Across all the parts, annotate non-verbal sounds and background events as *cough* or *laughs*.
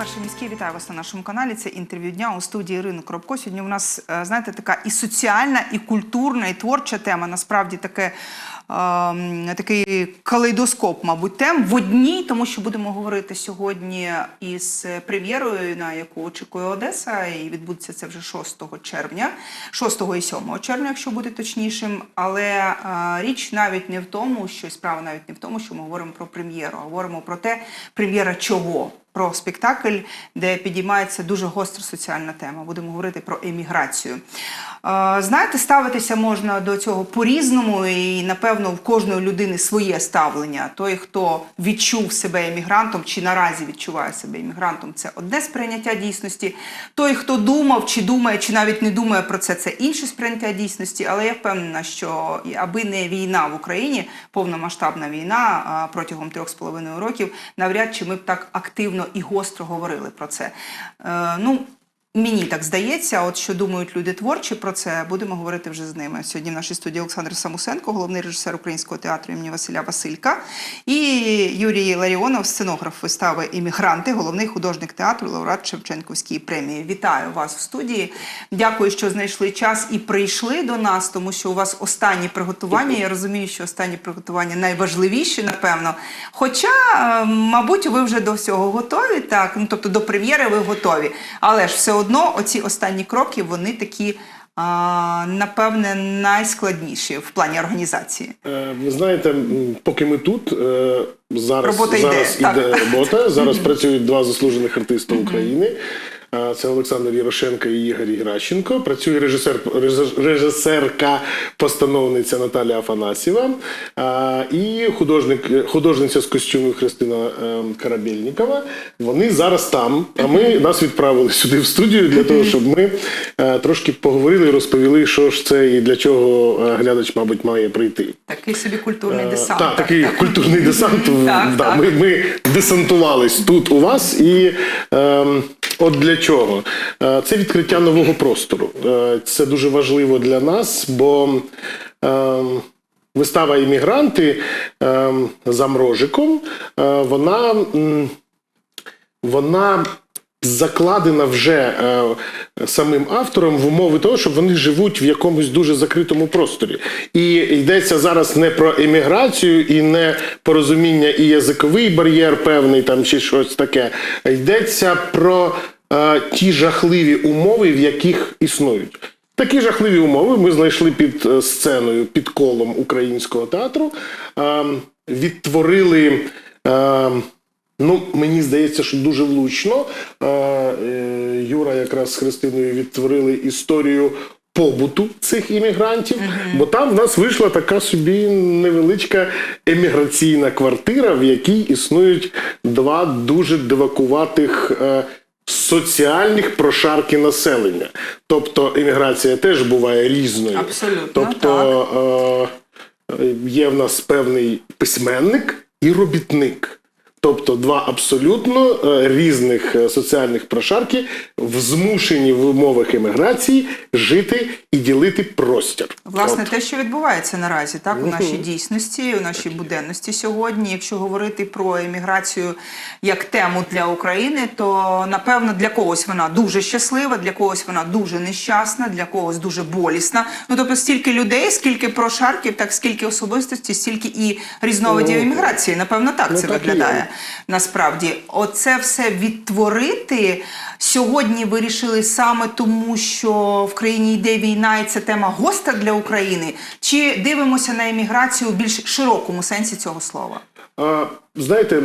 Перший міський вітаю вас на нашому каналі. Це інтерв'ю дня у студії Ірини Коробко. Сьогодні у нас, е, знаєте, така і соціальна, і культурна, і творча тема. Насправді таке. ем, Такий калейдоскоп, мабуть, тем в одній, тому що будемо говорити сьогодні із прем'єрою, на яку очікує Одеса, і відбудеться це вже 6 червня, 6 і 7 червня, якщо бути точнішим. Але е, річ навіть не в тому, що справа навіть не в тому, що ми говоримо про прем'єру, а говоримо про те, прем'єра чого про спектакль, де підіймається дуже гостра соціальна тема. Будемо говорити про еміграцію. Знаєте, ставитися можна до цього по-різному, і напевно в кожної людини своє ставлення. Той, хто відчув себе емігрантом, чи наразі відчуває себе емігрантом, це одне сприйняття дійсності. Той, хто думав, чи думає, чи навіть не думає про це, це інше сприйняття дійсності. Але я впевнена, що аби не війна в Україні, повномасштабна війна протягом трьох з половиною років, навряд чи ми б так активно і гостро говорили про це. Е, ну, Мені так здається, от що думають люди творчі про це, будемо говорити вже з ними. Сьогодні в нашій студії Олександр Самусенко, головний режисер Українського театру імені Василя Василька, і Юрій Ларіонов, сценограф вистави Іммігранти, головний художник театру, лауреат Шевченківської премії. Вітаю вас в студії. Дякую, що знайшли час і прийшли до нас, тому що у вас останні приготування. Я розумію, що останні приготування найважливіші, напевно. Хоча, е, мабуть, ви вже до всього готові, так ну тобто до прем'єри ви готові. Але ж все одно оці останні кроки вони такі. Напевне, найскладніші в плані організації. Е, Ви знаєте, поки ми тут, е, зараз, Робота зараз іде, іде робота. Зараз *laughs* працюють два заслужених артиста України. Це Олександр Ярошенко і Ігор Геращенко. Працює режисер, режисерка, постановниця Наталя Афанасьєва і художник, художниця з костюмів Христина е, Карабельнікова. Вони зараз там, а ми нас відправили сюди в студію для того, щоб ми е, трошки поговорили і розповіли, що ж це і для чого е, глядач, мабуть, має прийти. Такий собі культурний Е, десант. Так, такий культурний десант. *laughs* Ми десантувались тут у вас. І ем, от для чого? Е, це відкриття нового простору. Е, це дуже важливо для нас, бо. Ем, Вистава іммігранти за Мрожиком, е, вона, вона закладена вже е, самим автором в умови того, що вони живуть в якомусь дуже закритому просторі. І йдеться зараз не про еміграцію і не порозуміння і язиковий бар'єр певний там чи щось таке. Йдеться про е, ті жахливі умови, в яких існують. Такі жахливі умови ми знайшли під е, сценою, під колом українського театру, ем, відтворили. Ну, мені здається, що дуже влучно. Е, е, Юра якраз з Христиною відтворили історію побуту цих іммігрантів, бо там в нас вийшла така собі невеличка еміграційна квартира, в якій існують два дуже дивакуватих. е, Соціальних прошарки населення, тобто еміграція теж буває різною. Абсолютно, Тобто е, є в нас певний письменник і робітник. Тобто два абсолютно е, різних е, соціальних прошарки в змушені в умовах еміграції жити і ділити простір. Власне, От. те, що відбувається наразі, так у нашій дійсності, у нашій буденності сьогодні. Якщо говорити про еміграцію як тему для України, то напевно для когось вона дуже щаслива, для когось вона дуже нещасна, для когось дуже болісна. Ну тобто, стільки людей, скільки прошарків, так скільки особистості, стільки і різновидів еміграції. Напевно, так Ну, це так виглядає. Насправді, оце все відтворити сьогодні вирішили саме тому, що в країні йде війна, і це тема гостра для України. Чи дивимося на еміграцію в більш широкому сенсі цього слова? Знаєте,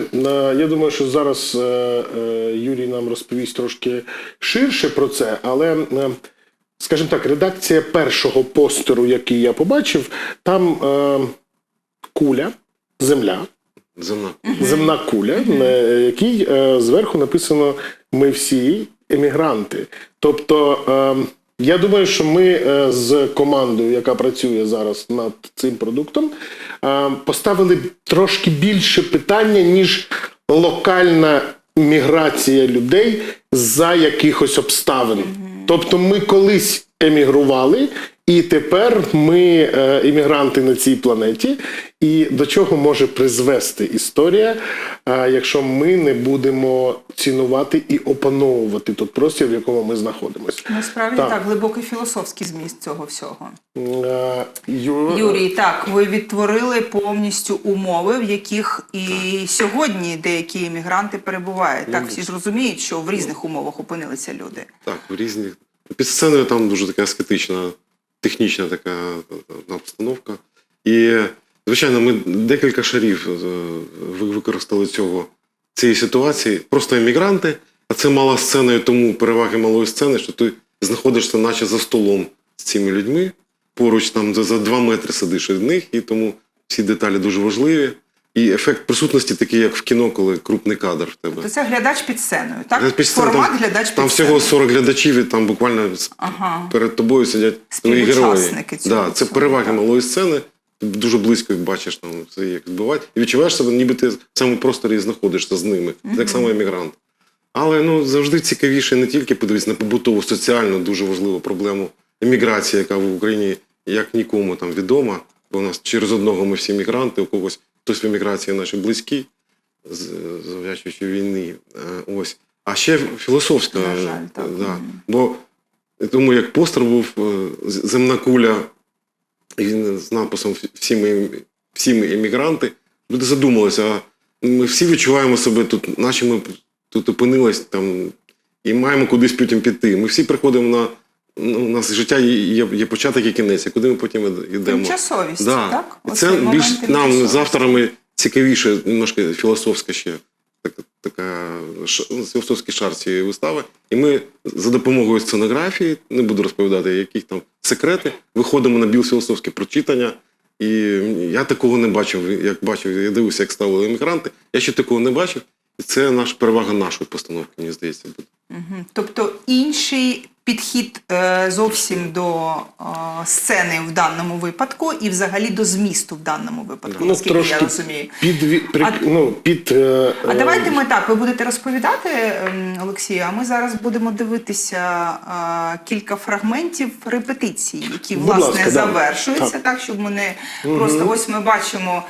я думаю, що зараз е, е, Юрій нам розповість трошки ширше про це, але, е, скажімо так, редакція першого постеру, який я побачив, там куля, земля. Земна. земна куля, на якій е, зверху написано Ми всі емігранти. Тобто, е, я думаю, що ми е, з командою, яка працює зараз над цим продуктом, е, поставили трошки більше питання, ніж локальна міграція людей за якихось обставин. Тобто, ми колись емігрували, І тепер ми е, іммігранти на цій планеті. І до чого може призвести історія, е, якщо ми не будемо цінувати і опановувати той простір, в якому ми знаходимося. Насправді Так. так, глибокий філософський зміст цього всього. Е, Ю- Юрій, так, ви відтворили повністю умови, в яких і сьогодні деякі іммігранти перебувають. Так, всі ж розуміють, що в різних умовах опинилися люди. Так, в різних. Під сценою там дуже така аскетична, технічна така е, обстановка. І, звичайно, ми декілька шарів е, використали цього цієї ситуації. Просто емігранти, а це мала сцена, і тому переваги малої сцени, що ти знаходишся наче за столом з цими людьми. Поруч там за, за два метри сидиш від них, і тому всі деталі дуже важливі. І ефект присутності такий, як в кіно, коли крупний кадр в тебе. То це глядач під сценою, так? Глядач під сценою, Формат там, глядач під Там сценою. всього 40 глядачів, і там буквально Ага. перед тобою сидять твої герої. Цього Да, це так. малої сцени. Ти дуже близько їх бачиш там все як відбувається. І відчуваєш себе, ніби ти в цьому просторі знаходишся з ними. Ти Так само емігрант. Але ну завжди цікавіше не тільки подивитися на побутову, соціальну, дуже важливу проблему еміграції, яка в Україні як нікому там відома. Бо у нас через одного ми всі мігранти, у когось хтось в еміграції наші близькі, завдячуючи війни. Е, Ось. А ще філософська. На жаль, е, так. Да. Бо тому як постер був е, земна куля і він з написом всі ми, всі ми емігранти, люди задумалися, а ми всі відчуваємо себе тут, наче ми тут опинились там і маємо кудись потім піти. Ми всі приходимо на. Ну, у нас життя є, є, початок і кінець, і куди ми потім йдемо. Тимчасовість, Да. так? І Це більш нам тимчасовості. з авторами цікавіше, немножко філософська ще така, така ш- філософський шар цієї вистави. І ми за допомогою сценографії, не буду розповідати, яких там секрети, виходимо на біл-філософське прочитання. І я такого не бачив. Як бачив, я дивився, як ставили емігранти. Я ще такого не бачив. І це наш перевага нашої постановки, мені здається, буде. Мгм. Тобто інший підхід е, зовсім до е, сцени в даному випадку і взагалі до змісту в даному випадку, Ну, наскільки трошки я розумію. Під, при, А- ну, під, е, А е, давайте ми так, ви будете розповідати, ем, Олексію, а ми зараз будемо дивитися е, кілька фрагментів репетиції, які власне ласка, завершуються, Так. так. щоб ми не просто ось ми бачимо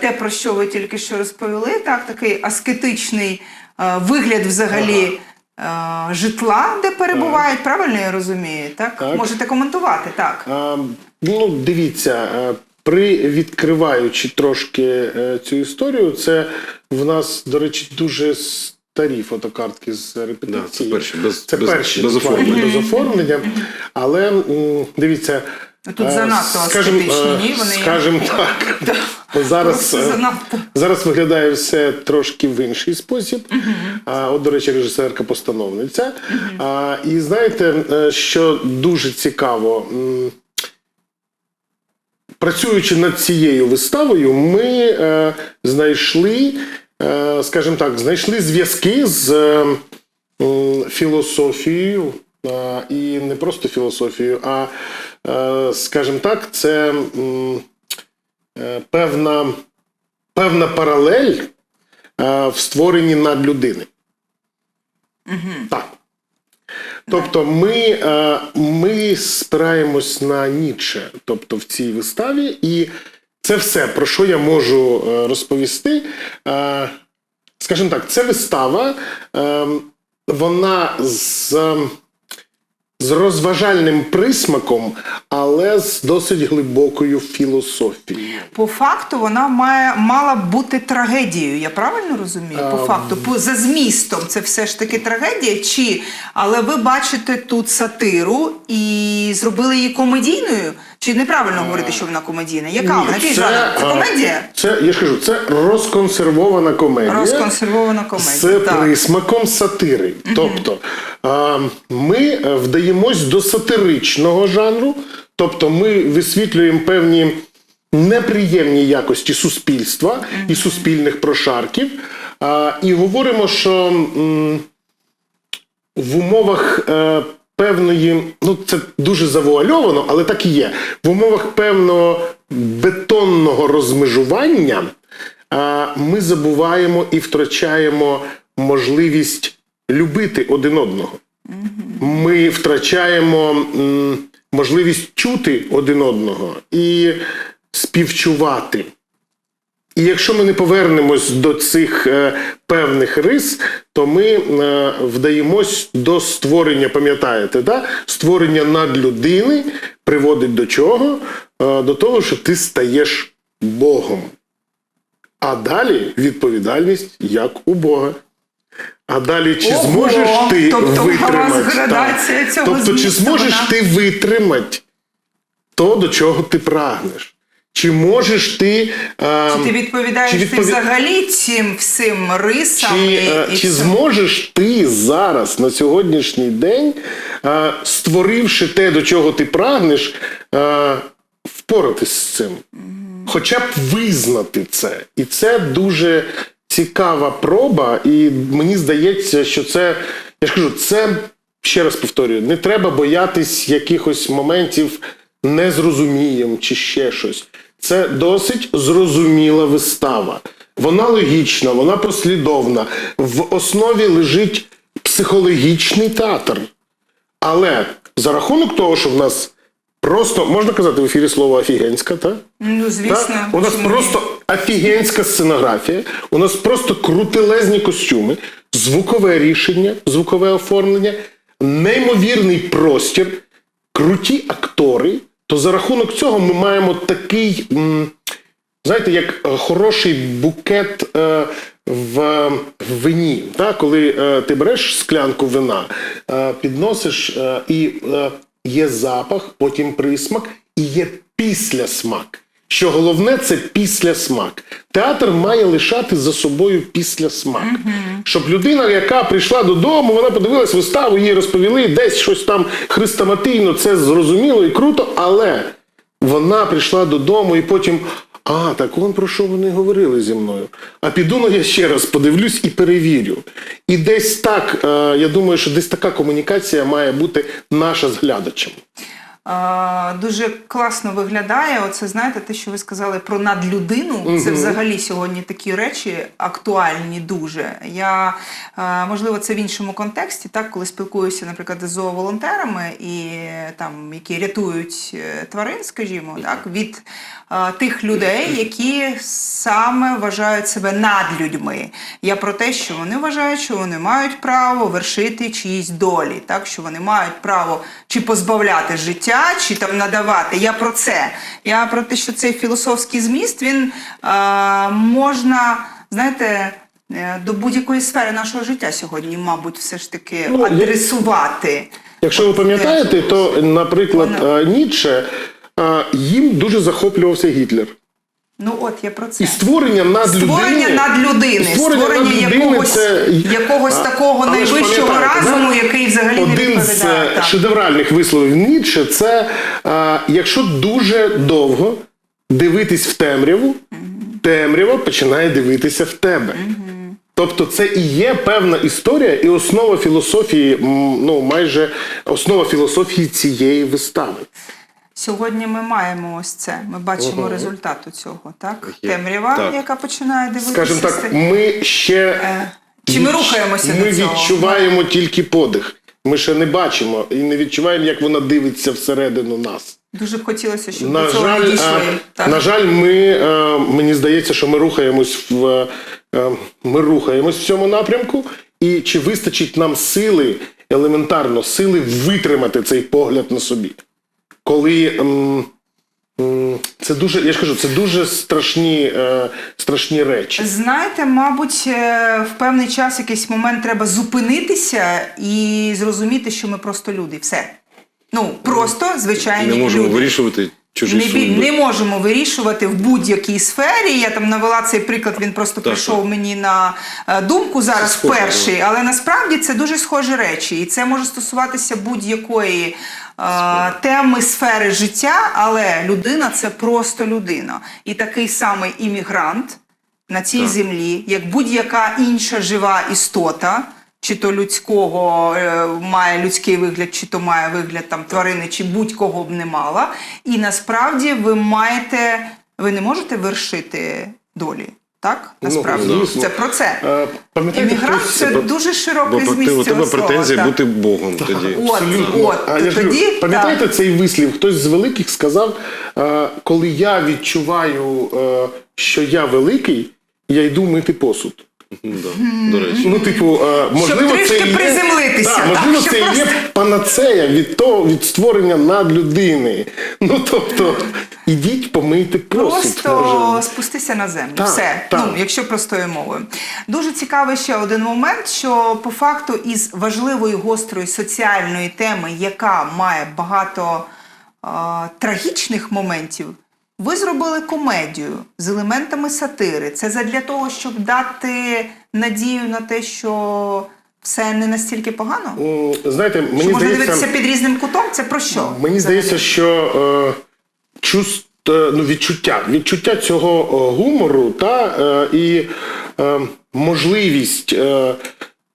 те, про що ви тільки що розповіли, так, такий аскетичний е, вигляд взагалі. Е, Житла, де перебувають, правильно я розумію? Так? Так. можете коментувати так. А, ну, дивіться, е, при відкриваючи трошки е, цю історію, це в нас, до речі, дуже старі фотокартки з репетиції. Да, це перші, без- це без- перші без оформлення. без оформлення. Але дивіться. Тут е, занадто скажем, е, ні? Вони- Скажем *laughs* так. Зараз, е, зараз виглядає все трошки в інший спосіб. От, до речі, режисерка постановниця. А, і знаєте, що дуже цікаво. Працюючи над цією виставою, ми знайшли, скажімо так, знайшли зв'язки з філософією. і не просто філософією, а, скажімо так, це е, певна, певна паралель е, в створенні надлюдини. Так. Тобто ми, е, ми спираємось на Ніцше, тобто в цій виставі, і це все, про що я можу е, розповісти. Е, Скажімо так, це вистава, е, вона з, з розважальним присмаком, але з досить глибокою філософією. По факту вона має мала б бути трагедією. Я правильно розумію? По Ем. факту, по за змістом це все ж таки трагедія. Чи але ви бачите тут сатиру і зробили її комедійною? Чи неправильно говорити, що вона комедійна? Яка вона? Який жанр? Це комедія? Це я ж кажу, це розконсервована комедія. Розконсервована комедія. з так. присмаком сатири. Тобто а, ми е, вдаємось до сатиричного жанру, тобто ми висвітлюємо певні неприємні якості суспільства і суспільних прошарків, а, і говоримо, що. м, в умовах е, певної, ну це дуже завуальовано, але так і є. В умовах певного бетонного розмежування ми забуваємо і втрачаємо можливість любити один одного. Ми втрачаємо можливість чути один одного і співчувати. І якщо ми не повернемось до цих е, певних рис, то ми е, вдаємось до створення, пам'ятаєте, да? створення надлюдини приводить до чого? Е, до того, що ти стаєш Богом. А далі відповідальність як у Бога. А далі чи Ого! зможеш ти Тобто витримати? Тобто, чи зможеш вона- ти витримати то, до чого ти прагнеш? Чи можеш ти. е, Чи ти відповідаєш чи ти взагалі цим всім рисам? чи, і, е, і чи зможеш ти зараз на сьогоднішній день, е, створивши те, до чого ти прагнеш, е, впоратись з цим? Хоча б визнати це. І це дуже цікава проба, і мені здається, що це, я ж кажу, це ще раз повторюю, не треба боятись якихось моментів не зрозумієм чи ще щось. Це досить зрозуміла вистава. Вона логічна, вона послідовна. В основі лежить психологічний театр. Але за рахунок того, що в нас просто можна казати в ефірі слово офігенська, так? Ну, звісно. Так? У нас просто офігенська сценографія, у нас просто крутелезні костюми, звукове рішення, звукове оформлення, неймовірний простір, круті актори. То за рахунок цього ми маємо такий, знаєте, як е, хороший букет е, в, вині. Коли е, ти береш склянку вина, підносиш і є запах, потім присмак, і є післясмак. Що головне, це післясмак. Театр має лишати за собою післясмак. Щоб людина, яка прийшла додому, вона подивилась виставу, їй розповіли, десь щось там хрестоматийно, це зрозуміло і круто, але вона прийшла додому і потім. А, так он про що вони говорили зі мною. А піду ну, я ще раз подивлюсь і перевірю. І десь так, е, я думаю, що десь така комунікація має бути наша з глядачем. Дуже класно виглядає. Оце знаєте, те, що ви сказали про надлюдину. Це взагалі сьогодні такі речі актуальні дуже. Я е, можливо це в іншому контексті, так коли спілкуюся, наприклад, з зооволонтерами і там які рятують е, тварин, скажімо, так від е, тих людей, які саме вважають себе надлюдьми. Я про те, що вони вважають, що вони мають право вершити чиїсь долі, так що вони мають право чи позбавляти життя, чи там надавати. Я про це. Я про те, що цей філософський зміст він е, можна, знаєте. е, До будь-якої сфери нашого життя сьогодні, мабуть, все ж таки Ну, адресувати. Якщо ви пам'ятаєте, то, наприклад, Ніче Ніцше, е, їм дуже захоплювався Гітлер. Ну от я про це. І створення надлюдини. Створення надлюдини, створення, надлюдини якогось, це- якогось такого найвищого разуму, да? який взагалі не Один з е, так. шедевральних висловів Ніцше це е, якщо дуже довго дивитись в темряву, темрява починає дивитися в тебе. Тобто це і є певна історія, і основа філософії, ну майже основа філософії цієї вистави. Сьогодні ми маємо ось це. Ми бачимо результату цього, так? Є. Темрява, Так. яка починає дивитися. Скажімо так, ми ще Е, Чи ми рухаємося Ми до цього? відчуваємо тільки подих. Ми ще не бачимо і не відчуваємо, як вона дивиться всередину нас. Дуже б хотілося, щоб На до цього жаль, дійшли. е, так. на жаль, ми е, мені здається, що ми рухаємось в е, ми рухаємось в цьому напрямку. І чи вистачить нам сили, елементарно сили витримати цей погляд на собі? Коли ем, м, це дуже, я ж кажу, це дуже страшні, е, страшні речі. Знаєте, мабуть, е, в певний час, якийсь момент треба зупинитися і зрозуміти, що ми просто люди. Все. Ну, просто звичайні Не можемо люди. вирішувати чужі Не, бі- не можемо вирішувати в будь-якій сфері. Я там навела цей приклад, він просто прийшов так. мені на е, думку зараз вперше. Але насправді це дуже схожі речі. І це може стосуватися будь-якої е, теми сфери життя, але людина це просто людина. І такий самий іммігрант на цій Так. землі, як будь-яка інша жива істота. Чи то людського е, має людський вигляд, чи то має вигляд там тварини, чи будь-кого б не мала. І насправді ви маєте, ви не можете вершити долі. Так, Ну, насправді звісно. це про це. Е, Іммігрант хтось- це дуже Бо широкий ти- зміст у тебе так. бути Богом тоді. От, Абсолютно. от, а я тоді, пам'ятаєте так. цей вислів? Хтось з великих сказав, е, коли я відчуваю, е, що я великий, я йду мити посуд. Да, до речі. Ну, типу, е, можливо, трішки це є, приземлитися, можливо, щоб це є панацея від того, від створення надлюдини. Ну, тобто, ідіть помийте посуд. Просто може. спустися на землю. Так, Все, так. ну якщо простою мовою. Дуже цікавий ще один момент, що по факту із важливої гострої соціальної теми, яка має багато е, трагічних моментів, ви зробили комедію з елементами сатири. Це задля того, щоб дати надію на те, що все не настільки погано. М, Знаєте, Що мені можна здається, дивитися під різним кутом. Це про що? Мені здається, що е, чувств, е, ну, відчуття, відчуття цього е, гумору та е, і е, можливість, е,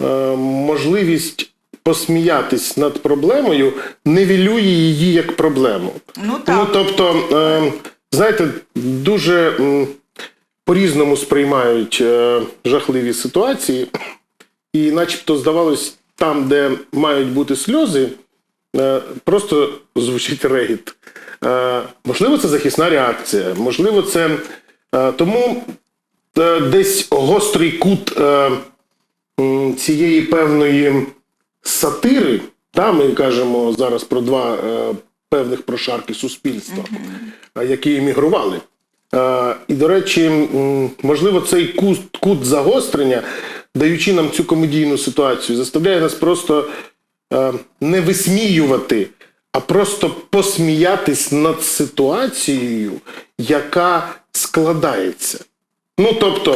е, можливість посміятись над проблемою невілює її як проблему. Ну так. Ну, тобто, е, знаєте, дуже по-різному сприймають е, жахливі ситуації, і начебто здавалось, там, де мають бути сльози, е, просто звучить регіт. Е, можливо, це захисна реакція, можливо, це тому десь гострий кут цієї певної сатири, та, ми кажемо зараз про два певних прошарки суспільства, які емігрували. І, до речі, можливо, цей кут, кут загострення, даючи нам цю комедійну ситуацію, заставляє нас просто не висміювати, а просто посміятись над ситуацією, яка складається. Ну, тобто,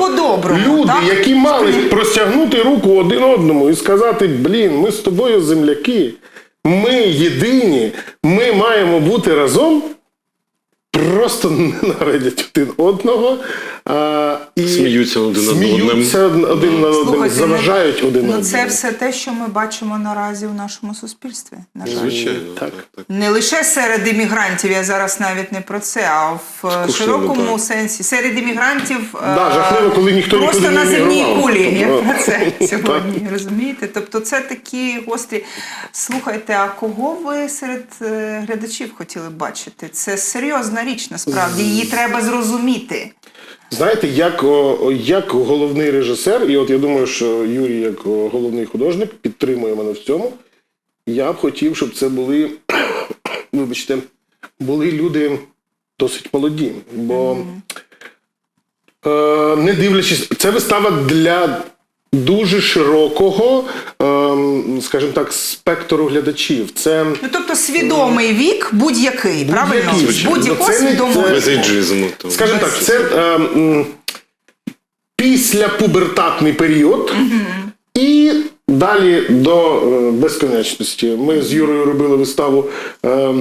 люди, так? які мали простягнути руку один одному і сказати: блін, ми з тобою земляки, ми єдині, ми маємо бути разом, просто *laughs* ненавидять один одного. А, і Сміються один над одним. один над одним, заважають ну, один Ну, одному. це все те, що ми бачимо наразі в нашому суспільстві. На жаль. Звичайно, Так. так. Не лише серед іммігрантів, я зараз навіть не про це, а в е, Скучно, широкому так. сенсі. Серед іммігрантів Да, жахливо, коли ніхто просто на земній кулі. Я Тобто, про це *laughs* так. сьогодні розумієте? Тобто, це такі гострі. Слухайте, а кого ви серед е, глядачів хотіли б бачити? Це серйозна річ, насправді. Її треба зрозуміти. Знаєте, як, як головний режисер, і от я думаю, що Юрій, як головний художник, підтримує мене в цьому. Я б хотів, щоб це були, *coughs* вибачте, були люди досить молоді. Бо е, не дивлячись, це вистава для дуже широкого, ем, скажімо так, спектру глядачів. Це Ну, тобто, свідомий вік будь-який, правильно? Будь-якого Ну, це свідомого віку. Скажімо так, це е, м, післяпубертатний період і далі до е, безконечності. Ми з Юрою робили виставу е,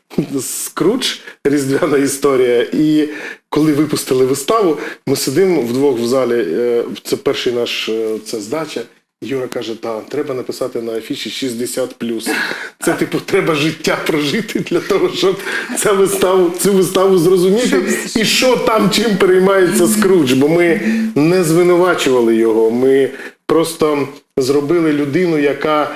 *laughs* Скрудж, Різдвяна історія. І коли випустили виставу, ми сидимо вдвох в залі. е, Це перший наш е, це здача. Юра каже: та треба написати на афіші 60 Це типу треба життя прожити для того, щоб цю виставу, цю виставу зрозуміти. І що там чим переймається Скрудж? Бо ми не звинувачували його. Ми просто зробили людину, яка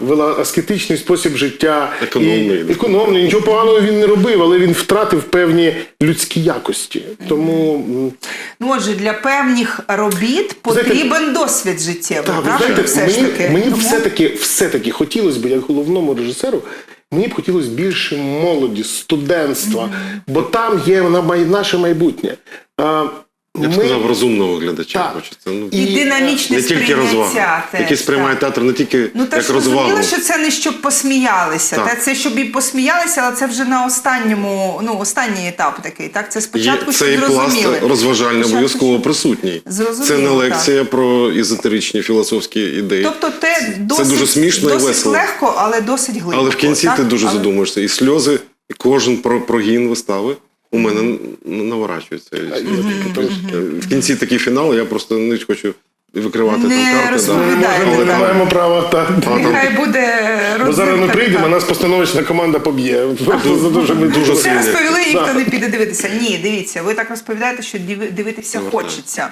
вела аскетичний спосіб життя. Економний. І, економний. Нічого поганого він не робив, але він втратив певні людські якості. Тому Ну, отже, для певних робіт потрібен досвід життєвий, Так, знаєте, все ж мені, таки. мені Тому- все-таки, все-таки хотілося б, як головному режисеру, мені б хотілося більше молоді, студентства, бо там є на наше майбутнє. Я б сказав, розумного глядача Так. хочеться. Ну, І, І, динамічне не тільки розвага, теж, який сприймає так. театр не тільки Ну, та як розвагу. розуміло, що це не щоб посміялися. Так. Та це щоб і посміялися, але це вже на останньому, ну, останній етап такий. Так, це Є спочатку цей щоб пласт розважальний обов'язково присутній. Зрозуміло, Це не так. лекція про езотеричні філософські ідеї. Тобто те досить, дуже смішно і досить весело. легко, але досить глибоко. Але в кінці так? ти дуже Але- задумуєшся. І сльози, і кожен прогін вистави у мене наворачується. В кінці такий фінал, я просто не хочу викривати Не там карти. але Ми не маємо права так. Нехай буде Бо зараз ми прийдемо, нас постановочна команда поб'є. За що ми дуже сильні. розповіли, і ніхто не піде дивитися. Ні, дивіться, ви так розповідаєте, що дивитися хочеться.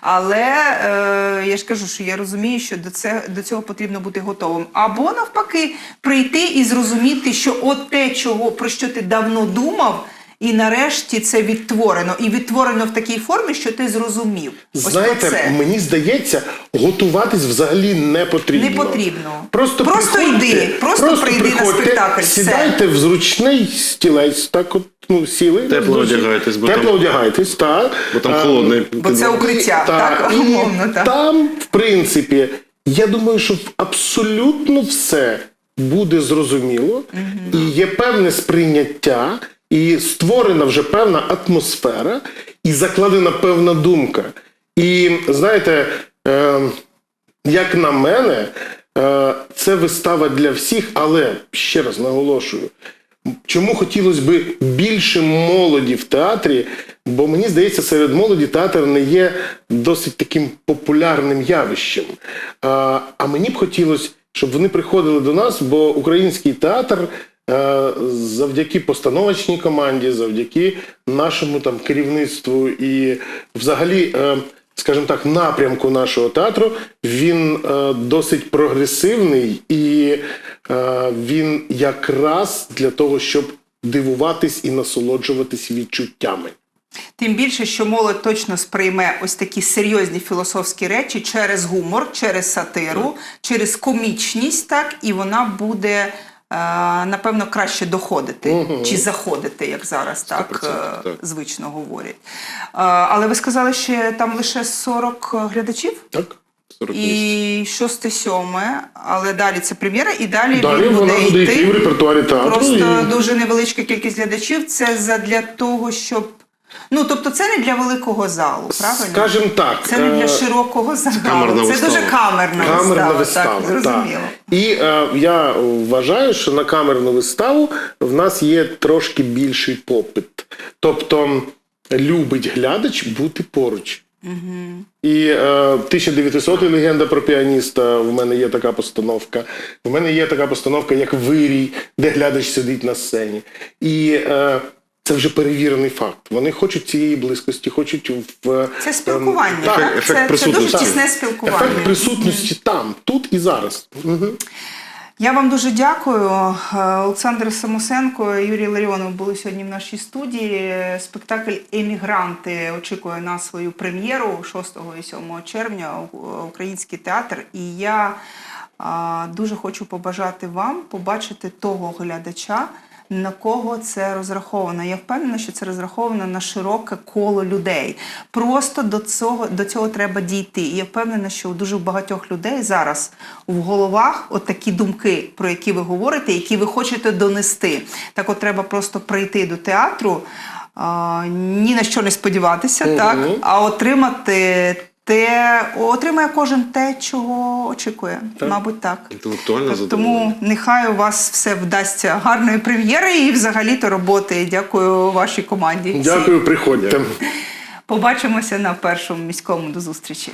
Але е, я ж кажу, що я розумію, що до, це, до цього потрібно бути готовим. Або навпаки, прийти і зрозуміти, що от те, чого, про що ти давно думав, і нарешті це відтворено. І відтворено в такій формі, що ти зрозумів. Ось Знаєте, про це. мені здається, готуватись взагалі не потрібно. Не потрібно. Просто, Просто йди, просто прийди на спектакль, все. Сідайте в зручний стілець, так от ну, сіли. Тепло одягайтесь, бо Тепло там- одягайтесь, так. Бо там А, холодний. Бо це укриття, Та, так, і умовно, так. Там, в принципі, я думаю, що абсолютно все буде зрозуміло, і є певне сприйняття, і створена вже певна атмосфера, і закладена певна думка. І знаєте, е, як на мене, е, це вистава для всіх, але ще раз наголошую. Чому хотілося б більше молоді в театрі? Бо мені здається, серед молоді театр не є досить таким популярним явищем. А, а мені б хотілося, щоб вони приходили до нас, бо український театр е, завдяки постановочній команді, завдяки нашому там керівництву і взагалі. е, Скажімо так, напрямку нашого театру він е, досить прогресивний і е, він якраз для того, щоб дивуватись і насолоджуватись відчуттями. Тим більше, що молодь точно сприйме ось такі серйозні філософські речі через гумор, через сатиру, через комічність, так, і вона буде. Е, Напевно, краще доходити чи заходити, як зараз так, 100%, е, так. звично говорять. Е, Але ви сказали, що там лише 40 глядачів? Так? 40. І шосте сьоме, але далі це прем'єра, і далі, Далі він буде йти в репертуарі театру. Просто і- дуже невеличка кількість глядачів. Це задля того, щоб. Ну, тобто, це не для великого залу, правильно? Скажімо так, Це не для е, широкого загалу. камерна це вистава. дуже камерна, Камерна вистава, вистава, так, зрозуміло. І е, я вважаю, що на камерну виставу в нас є трошки більший попит. Тобто любить глядач бути поруч. І е, 1900 легенда про піаніста. В мене є така постановка. В мене є така постановка, як Вирій, де глядач сидить на сцені. І е, це вже перевірений факт. Вони хочуть цієї близькості, хочуть в Це спілкування, так, так? ефект це, це дуже тісне спілкування. Ефект присутності там, тут і зараз. Угу. Я вам дуже дякую. Е, Олександр Самосенко, Юрій Ларіонов були сьогодні в нашій студії. Спектакль Емігранти очікує на свою прем'єру 6 і 7 червня. Український театр. І я дуже хочу побажати вам побачити того глядача. На кого це розраховано? Я впевнена, що це розраховано на широке коло людей. Просто до цього, до цього треба дійти. І я впевнена, що у дуже багатьох людей зараз в головах от такі думки, про які ви говорите, які ви хочете донести. Так от треба просто прийти до театру, а, ні на що не сподіватися, так, а отримати. Те отримає кожен те, чого очікує, мабуть, так. Інтелектуально Так, задоволення. Тому нехай у вас все вдасться гарної прем'єри і взагалі-то роботи. Дякую вашій команді. Дякую, приходьте. Побачимося на першому міському до зустрічі.